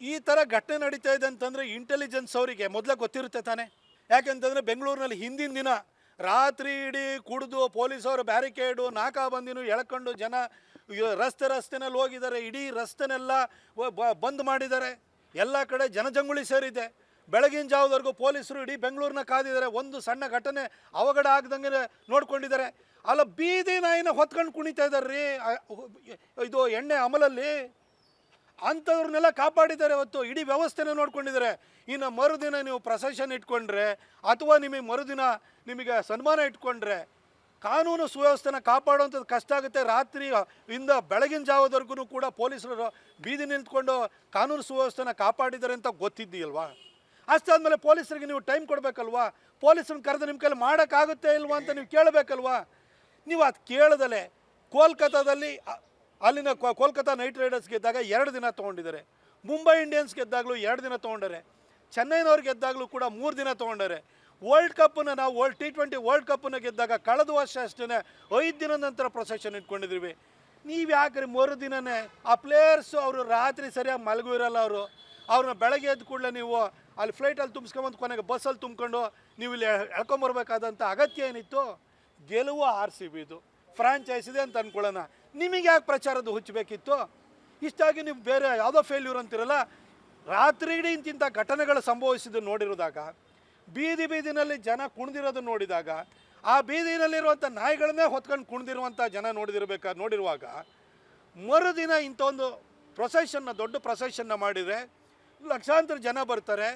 ಈ ಥರ ಘಟನೆ ನಡೀತಾ ಇದೆ ಅಂತಂದರೆ ಇಂಟೆಲಿಜೆನ್ಸ್ ಅವರಿಗೆ ಮೊದಲೇ ಗೊತ್ತಿರುತ್ತೆ ತಾನೆ. ಯಾಕೆಂತಂದರೆ ಬೆಂಗಳೂರಿನಲ್ಲಿ ಹಿಂದಿನ ದಿನ ರಾತ್ರಿ ಇಡೀ ಕುಡಿದು ಪೊಲೀಸವರು ಬ್ಯಾರಿಕೇಡು ನಾಕಾಬಂದಿನೂ ಎಳ್ಕೊಂಡು ಜನ ರಸ್ತೆ ರಸ್ತೆನಲ್ಲಿ ಹೋಗಿದ್ದಾರೆ, ಇಡೀ ರಸ್ತೆನೆಲ್ಲ ಬಂದ್ ಮಾಡಿದ್ದಾರೆ. ಎಲ್ಲ ಕಡೆ ಜನಜಂಗುಳಿ ಸೇರಿದೆ. ಬೆಳಗಿನ ಜಾವದವರೆಗೂ ಪೊಲೀಸರು ಇಡೀ ಬೆಂಗಳೂರನ್ನ ಕಾದಿದ್ದಾರೆ. ಒಂದು ಸಣ್ಣ ಘಟನೆ ಅವಘಡ ಆಗ್ದಂಗೆ ನೋಡ್ಕೊಂಡಿದ್ದಾರೆ. ಅಲ್ಲ ಬೀದಿ ನಾಯಿನ ಹೊತ್ಕೊಂಡು ಕುಣಿತಾ ಇದ್ದಾರೆ ರೀ ಇದು ಎಣ್ಣೆ ಅಮಲಲ್ಲಿ. ಅಂಥವ್ರನ್ನೆಲ್ಲ ಕಾಪಾಡಿದ್ದಾರೆ ಇವತ್ತು ಇಡೀ ವ್ಯವಸ್ಥೆನ ನೋಡ್ಕೊಂಡಿದ್ದಾರೆ. ಇನ್ನು ಮರುದಿನ ನೀವು ಪ್ರೊಸೆಷನ್ ಇಟ್ಕೊಂಡ್ರೆ ಅಥವಾ ನಿಮಗೆ ಮರುದಿನ ನಿಮಗೆ ಸನ್ಮಾನ ಇಟ್ಕೊಂಡ್ರೆ ಕಾನೂನು ಸುವ್ಯವಸ್ಥೆನ ಕಾಪಾಡುವಂಥದ್ದು ಕಷ್ಟ ಆಗುತ್ತೆ. ರಾತ್ರಿ ಇಂದ ಬೆಳಗಿನ ಜಾವದವರೆಗೂ ಕೂಡ ಪೊಲೀಸರು ಬೀದಿ ನಿಂತ್ಕೊಂಡು ಕಾನೂನು ಸುವ್ಯವಸ್ಥೆನ ಕಾಪಾಡಿದ್ದಾರೆ ಅಂತ ಗೊತ್ತಿದ್ದೀಯಲ್ವಾ? ಅಷ್ಟಾದಮೇಲೆ ಪೊಲೀಸರಿಗೆ ನೀವು ಟೈಮ್ ಕೊಡಬೇಕಲ್ವಾ? ಪೊಲೀಸರನ್ನ ಕರೆದು ನಿಮ್ಮ ಕೈಲಿ ಮಾಡೋಕ್ಕಾಗುತ್ತೆ ಇಲ್ವಾ ಅಂತ ನೀವು ಕೇಳಬೇಕಲ್ವಾ? ನೀವು ಅದು ಕೇಳದಲೆ ಕೋಲ್ಕತ್ತಾದಲ್ಲಿ ಅಲ್ಲಿನ ಕೋ- ಕೋಲ್ಕತ್ತಾ ನೈಟ್ ರೈಡರ್ಸ್ ಗೆದ್ದಾಗ ಎರಡು ದಿನ ತೊಗೊಂಡಿದ್ದಾರೆ. ಮುಂಬೈ ಇಂಡಿಯನ್ಸ್ ಗೆದ್ದಾಗಲೂ ಎರಡು ದಿನ ತೊಗೊಂಡರೆ. ಚೆನ್ನೈನವ್ರು ಗೆದ್ದಾಗಲೂ ಕೂಡ ಮೂರು ದಿನ ತೊಗೊಂಡರೆ. ವರ್ಲ್ಡ್ ಕಪ್ಪನ್ನು ನಾವು ವರ್ಲ್ಡ್ ಟಿ ಟ್ವೆಂಟಿ ವರ್ಲ್ಡ್ ಕಪ್ಪನ್ನು ಗೆದ್ದಾಗ ಕಳೆದ ವರ್ಷ ಅಷ್ಟೇ ಐದು ದಿನದ ನಂತರ ಪ್ರೊಸೆಷನ್ ಇಟ್ಕೊಂಡಿದ್ವಿ ನೀವು ಯಾಕ್ರಿ ಮೂರು ದಿನನೇ? ಆ ಪ್ಲೇಯರ್ಸು ಅವರು ರಾತ್ರಿ ಸರಿಯಾಗಿ ಮಲಗು ಇರಲ್ಲ ಅವರು. ಅವ್ರನ್ನ ಬೆಳಗ್ಗೆ ಎದ್ದ ಕೂಡಲೇ ನೀವು ಅಲ್ಲಿ ಫ್ಲೈಟಲ್ಲಿ ತುಂಬಿಸ್ಕೊಂಬಂದು ಕೊನೆಗೆ ಬಸ್ಸಲ್ಲಿ ತುಂಬ್ಕೊಂಡು ನೀವು ಇಲ್ಲಿ ಎಳ್ಕೊಂಬರ್ಬೇಕಾದಂಥ ಅಗತ್ಯ ಏನಿತ್ತು? ಗೆಲುವು ಆರ್ ಸಿ ಬಿದು ಫ್ರಾಂಚೈಸ್ ಇದೆ ಅಂತ ಅನ್ಕೊಳ್ಳೋಣ. ನಿಮಗೆ ಯಾಕೆ ಪ್ರಚಾರದ ಹುಚ್ಚಬೇಕಿತ್ತು? ಇಷ್ಟಾಗಿ ನೀವು ಬೇರೆ ಯಾವುದೋ ಫೇಲ್ಯೂರ್ ಅಂತಿರಲ್ಲ, ರಾತ್ರಿ ಇಡೀ ಇಂತಿಂಥ ಘಟನೆಗಳು ಸಂಭವಿಸಿದ್ದು ನೋಡಿರೋದಾಗ ಬೀದಿ ಬೀದಿನಲ್ಲಿ ಜನ ಕುಣಿದಿರೋದು ನೋಡಿದಾಗ, ಆ ಬೀದಿನಲ್ಲಿರುವಂಥ ನಾಯಿಗಳನ್ನೇ ಹೊತ್ಕೊಂಡು ಕುಣಿದಿರುವಂಥ ಜನ ನೋಡಿದಿರಬೇಕಾ ನೋಡಿರುವಾಗ, ಮರುದಿನ ಇಂಥ ಒಂದು ಪ್ರೊಸೆಷನ್ನ ದೊಡ್ಡ ಪ್ರೊಸೆಷನ್ನ ಮಾಡಿದರೆ ಲಕ್ಷಾಂತರ ಜನ ಬರ್ತಾರೆ,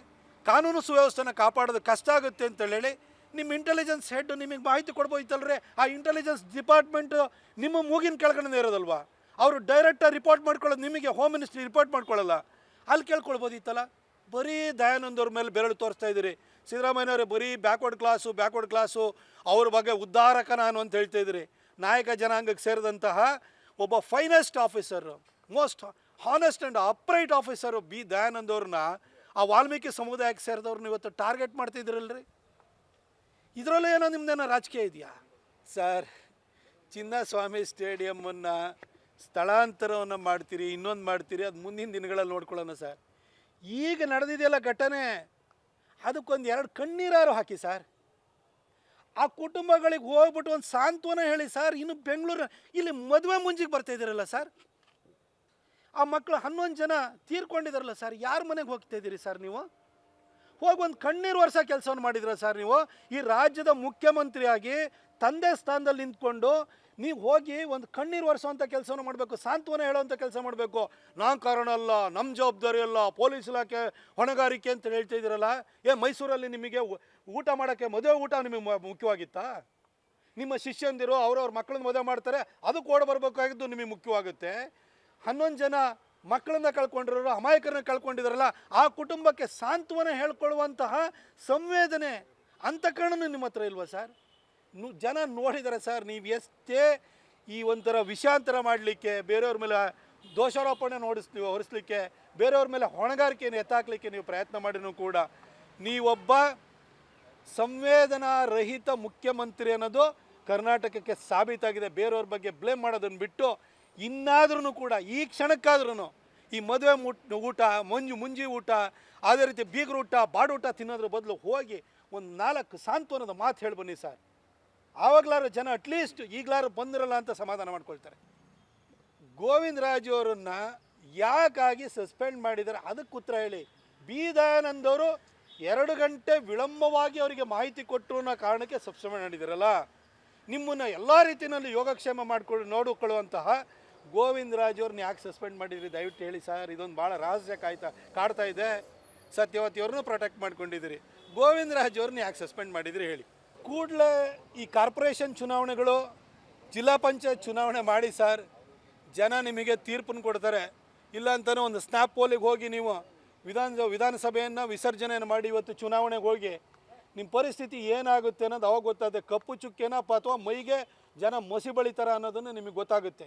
ಕಾನೂನು ಸುವ್ಯವಸ್ಥೆನ ಕಾಪಾಡೋದು ಕಷ್ಟ ಆಗುತ್ತೆ ಅಂತ ಹೇಳಿ ನಿಮ್ಮ ಇಂಟೆಲಿಜೆನ್ಸ್ ಹೆಡ್ ನಿಮಗೆ ಮಾಹಿತಿ ಕೊಡ್ಬೋದಿತ್ತಲ್ರಿ? ಆ ಇಂಟೆಲಿಜೆನ್ಸ್ ಡಿಪಾರ್ಟ್ಮೆಂಟ್ ನಿಮ್ಮ ಮೂಗಿನ ಕೆಳಗಡೆ ಇರೋದಲ್ವಾ? ಅವರು ಡೈರೆಕ್ಟಾಗಿ ರಿಪೋರ್ಟ್ ಮಾಡ್ಕೊಳ್ಳೋದು ನಿಮಗೆ ಹೋಮ್ ಮಿನಿಸ್ಟ್ರಿ ರಿಪೋರ್ಟ್ ಮಾಡ್ಕೊಳ್ಳಲ್ಲ. ಅಲ್ಲಿ ಕೇಳ್ಕೊಳ್ಬೋದಿತ್ತಲ್ಲ? ಬರೀ ದಯಾನಂದ್ ಅವ್ರ ಮೇಲೆ ಬೆರಳು ತೋರಿಸ್ತಾ ಇದ್ದೀರಿ. ಸಿದ್ದರಾಮಯ್ಯವ್ರೆ ಬರೀ ಬ್ಯಾಕ್ವರ್ಡ್ ಕ್ಲಾಸು ಬ್ಯಾಕ್ವರ್ಡ್ ಕ್ಲಾಸು ಅವ್ರ ಬಗ್ಗೆ ಉದ್ಧಾರಕ ನಾನು ಅಂತ ಹೇಳ್ತಾ ಇದ್ದೀರಿ. ನಾಯಕ ಜನಾಂಗಕ್ಕೆ ಸೇರಿದಂತಹ ಒಬ್ಬ finest officer most honest and upright officer B Dayanand ಅವ್ರನ್ನ ಆ ವಾಲ್ಮೀಕಿ ಸಮುದಾಯಕ್ಕೆ ಸೇರಿದವ್ರನ್ನ ಇವತ್ತು ಟಾರ್ಗೆಟ್ ಮಾಡ್ತಿದ್ದೀರಲ್ರಿ? ಇದರಲ್ಲೂ ಏನೋ ನಿಮ್ದೇನೋ ರಾಜಕೀಯ ಇದೆಯಾ? ಸರ್, ಚಿನ್ನಸ್ವಾಮಿ ಸ್ಟೇಡಿಯಮ್ಮನ್ನು ಸ್ಥಳಾಂತರವನ್ನು ಮಾಡ್ತೀರಿ, ಇನ್ನೊಂದು ಮಾಡ್ತೀರಿ, ಅದು ಮುಂದಿನ ದಿನಗಳಲ್ಲಿ ನೋಡ್ಕೊಳ್ಳೋಣ ಸರ್. ಈಗ ನಡೆದಿದೆಯಲ್ಲ ಘಟನೆ, ಅದಕ್ಕೊಂದು ಎರಡು ಕಣ್ಣೀರಾರು ಹಾಕಿ ಸರ್. ಆ ಕುಟುಂಬಗಳಿಗೆ ಹೋಗ್ಬಿಟ್ಟು ಒಂದು ಸಾಂತ್ವನ ಹೇಳಿ ಸರ್, ಇನ್ನು ಬೆಂಗಳೂರು, ಇಲ್ಲಿ ಮದುವೆ ಮುಂಜಿಗೆ ಬರ್ತಾ ಇದ್ದೀರಲ್ಲ ಸರ್. ಆ ಮಕ್ಕಳು ಹನ್ನೊಂದು ಜನ ತೀರ್ಕೊಂಡಿದ್ದಾರಲ್ಲ ಸರ್, ಯಾರ ಮನೆಗೆ ಹೋಗ್ತಾ ಇದ್ದೀರಿ ಸರ್ ನೀವು? ಹೋಗಿ ಒಂದು ಕಣ್ಣೀರು ವರ್ಷ ಕೆಲಸವನ್ನು ಮಾಡಿದ್ರ ಸರ್ ನೀವು? ಈ ರಾಜ್ಯದ ಮುಖ್ಯಮಂತ್ರಿಯಾಗಿ ತಂದೆ ಸ್ಥಾನದಲ್ಲಿ ನಿಂತ್ಕೊಂಡು ನೀವು ಹೋಗಿ ಒಂದು ಕಣ್ಣೀರು ಒರೆಸುವಂಥ ಕೆಲಸವನ್ನು ಮಾಡಬೇಕು, ಸಾಂತ್ವನ ಹೇಳುವಂಥ ಕೆಲಸ ಮಾಡಬೇಕು. ನಾನು ಕಾರಣ ಅಲ್ಲ ನಮ್ಮ ಜವಾಬ್ದಾರಿ ಅಲ್ಲ, ಪೊಲೀಸ್ ಇಲಾಖೆ ಹೊಣೆಗಾರಿಕೆ ಅಂತ ಹೇಳ್ತಾ ಇದ್ದೀರಲ್ಲ, ಏ ಮೈಸೂರಲ್ಲಿ ನಿಮಗೆ ಊಟ ಮಾಡೋಕ್ಕೆ ಮದುವೆ ಊಟ ನಿಮಗೆ ಮುಖ್ಯವಾಗಿತ್ತಾ? ನಿಮ್ಮ ಶಿಷ್ಯಂದಿರು ಅವ್ರವ್ರ ಮಕ್ಕಳನ್ನ ಮದುವೆ ಮಾಡ್ತಾರೆ, ಅದಕ್ಕೆ ಓಡ್ ಬರಬೇಕಾಗಿದ್ದು ನಿಮಗೆ ಮುಖ್ಯವಾಗುತ್ತೆ. ಹನ್ನೊಂದು ಜನ ಮಕ್ಕಳನ್ನ ಕಳ್ಕೊಂಡಿರೋರು, ಅಮಾಯಕರನ್ನ ಕಳ್ಕೊಂಡಿದಾರಲ್ಲ, ಆ ಕುಟುಂಬಕ್ಕೆ ಸಾಂತ್ವನ ಹೇಳ್ಕೊಳ್ಳುವಂತಹ ಸಂವೇದನೆ ಅಂತಃಕರಣನೂ ನಿಮ್ಮ ಹತ್ರ ಇಲ್ವಾ ಸರ್? ಜನ ನೋಡಿದ್ದಾರೆ ಸರ್, ನೀವು ಎಷ್ಟೇ ಈ ಒಂಥರ ವಿಷಾಂತರ ಮಾಡಲಿಕ್ಕೆ, ಬೇರೆಯವ್ರ ಮೇಲೆ ದೋಷಾರೋಪಣೆ ನೋಡಿಸ್, ನೀವು ಹೊರಿಸ್ಲಿಕ್ಕೆ, ಬೇರೆಯವ್ರ ಮೇಲೆ ಹೊಣೆಗಾರಿಕೆಯನ್ನು ಎತ್ತಾಕ್ಲಿಕ್ಕೆ ನೀವು ಪ್ರಯತ್ನ ಮಾಡಿನೂ ಕೂಡ, ನೀವೊಬ್ಬ ಸಂವೇದನಾ ರಹಿತ ಮುಖ್ಯಮಂತ್ರಿ ಅನ್ನೋದು ಕರ್ನಾಟಕಕ್ಕೆ ಸಾಬೀತಾಗಿದೆ. ಬೇರೆಯವ್ರ ಬಗ್ಗೆ ಬ್ಲೇಮ್ ಮಾಡೋದನ್ನು ಬಿಟ್ಟು ಇನ್ನಾದ್ರೂ ಕೂಡ, ಈ ಕ್ಷಣಕ್ಕಾದ್ರೂ ಈ ಮದುವೆ ಊಟ, ಮಂಜು, ಮುಂಜಿ ಊಟ, ಅದೇ ರೀತಿ ಬೀಗರ ಊಟ ಬಾಡೂಟ ತಿನ್ನೋದ್ರ ಬದಲು ಹೋಗಿ ಒಂದು ನಾಲ್ಕು ಸಾಂತ್ವನದ ಮಾತು ಹೇಳಿ ಬನ್ನಿ ಸರ್. ಆವಾಗಲಾರು ಜನ ಅಟ್ಲೀಸ್ಟ್ ಈಗಲಾರು ಬಂದಿರಲ್ಲ ಅಂತ ಸಮಾಧಾನ ಮಾಡ್ಕೊಳ್ತಾರೆ. ಗೋವಿಂದ ಅವರನ್ನ ಯಾಕಾಗಿ ಸಸ್ಪೆಂಡ್ ಮಾಡಿದ್ದಾರೆ ಅದಕ್ಕೆ ಉತ್ತರ ಹೇಳಿ. ಬಿ ದಯಾನಂದ್ ಅವರು ಎರಡು ಗಂಟೆ ವಿಳಂಬವಾಗಿ ಅವರಿಗೆ ಮಾಹಿತಿ ಕೊಟ್ಟರು ಅನ್ನೋ ಕಾರಣಕ್ಕೆ ಸಸ್ಪೆಂಡ್ ಮಾಡಿದಿರಲ್ಲ ನಿಮ್ಮನ್ನು ಎಲ್ಲ ರೀತಿಯಲ್ಲಿ ಯೋಗಕ್ಷೇಮ ಮಾಡಿಕೊಳ್ಳಿ, ನೋಡಿಕೊಳ್ಳುವಂತಹ ಗೋವಿಂದ ರಾಜು ಅವ್ರನ್ನ ಯಾಕೆ ಸಸ್ಪೆಂಡ್ ಮಾಡಿದ್ರಿ? ದಯವಿಟ್ಟು ಹೇಳಿ ಸರ್, ಇದೊಂದು ಭಾಳ ರಹಸ್ಯ ಕಾಯ್ತಾ, ಕಾಡ್ತಾ ಇದೆ. ಸತ್ಯವತಿ ಅವ್ರನ್ನೂ ಪ್ರೊಟೆಕ್ಟ್ ಮಾಡ್ಕೊಂಡಿದ್ದೀರಿ. ಗೋವಿಂದ ರಾಜು ಅವ್ರನ್ನ ಯಾಕೆ ಸಸ್ಪೆಂಡ್ ಮಾಡಿದ್ರಿ ಹೇಳಿ. ಕೂಡಲೇ ಈ ಕಾರ್ಪೊರೇಷನ್ ಚುನಾವಣೆಗಳು, ಜಿಲ್ಲಾ ಪಂಚಾಯತ್ ಚುನಾವಣೆ ಮಾಡಿ ಸರ್, ಜನ ನಿಮಗೆ ತೀರ್ಪನ್ನು ಕೊಡ್ತಾರೆ. ಇಲ್ಲ ಅಂತಾನೆ ಒಂದು ಸ್ನ್ಯಾಪ್ ಪೋಲಿಗೆ ಹೋಗಿ ನೀವು ವಿಧಾನ ವಿಧಾನಸಭೆಯನ್ನು ವಿಸರ್ಜನೆಯನ್ನು ಮಾಡಿ ಇವತ್ತು ಚುನಾವಣೆಗೆ ಹೋಗಿ ನಿಮ್ಮ ಪರಿಸ್ಥಿತಿ ಏನಾಗುತ್ತೆ ಅನ್ನೋದು ಅವಾಗ ಗೊತ್ತಾಗುತ್ತೆ. ಕಪ್ಪು ಚುಕ್ಕೆನಪ್ಪ ಅಥವಾ ಮೈಗೆ ಜನ ಮಸಿ ಬಳಿತಾರ ಅನ್ನೋದನ್ನು ನಿಮಗೆ ಗೊತ್ತಾಗುತ್ತೆ.